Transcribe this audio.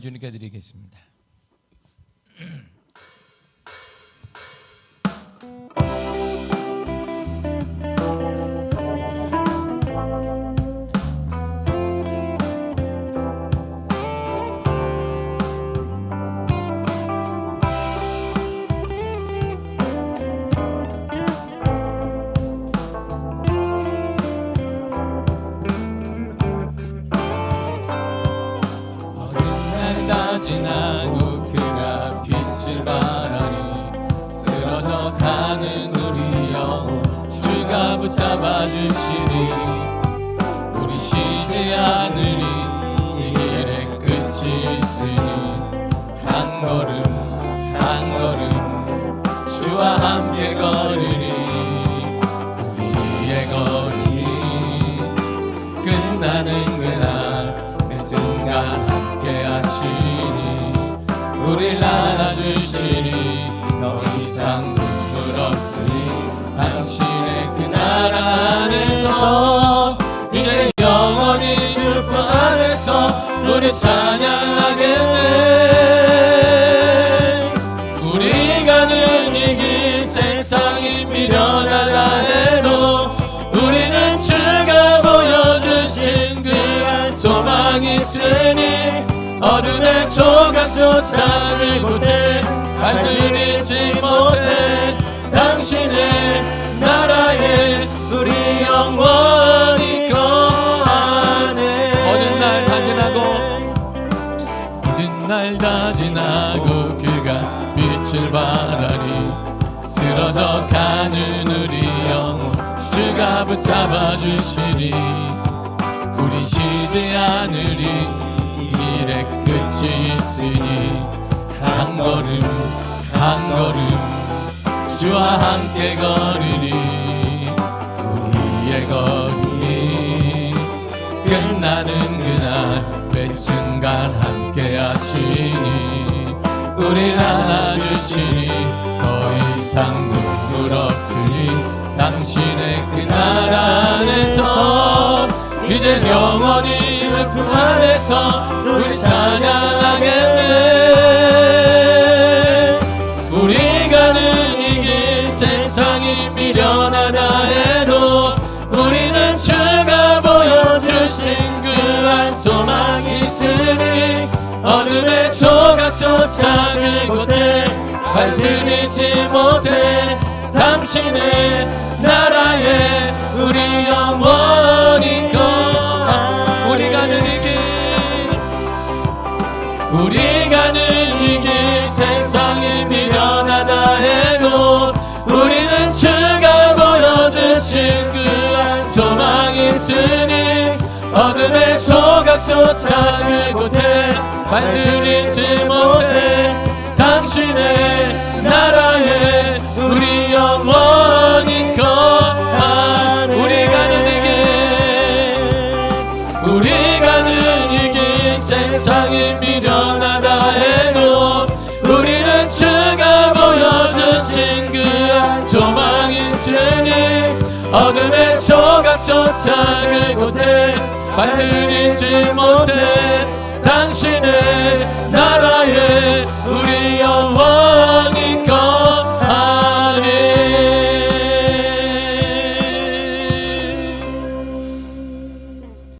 주님께 드리겠습니다. 날다 지나고 그가 빛을 발하니 쓰러져 가는 우리 영혼 주가 붙잡아 주시니 우리 쉬지 않으리 찬양하겠네. 우리가 는 이길 세상이 미련하다 해도 우리는 주가 보여주신 그한 소망이 있으니 어둠의 조각조차 그곳에 발들이지 못해 당신의 나라에 우리 영원 날 다 지나고 그가 빛을 발하니 쓰러져 가는 우리 영혼 주가 붙잡아 주시니 우리 쉬지 않으리 이 길의 끝이 있으니 한 걸음 한 걸음 주와 함께 걸으리 우리의 걸음이 끝나는 그날 매 순간 하시니 우릴 안아주시니 더 이상 눈물 없으니 당신의 그날 안에서 이제 영원히 그 품 안에서 우리 찬 어둠의 조각조차 그곳에 발들이지 못해 당신의 나라에 우리 영원히 거하. 우리 가 는 이길 우리 가 는 이길 세상이 미련하다 해도 우리는 주가 보여주신 그한 소망이 있으니 어둠의 조 세상이 미련하다 해도 우리는 주가 보여주신 그한 소망이 있으니 어둠의 조각조차 그곳에 발들이지 못해 당신의 나라에 우리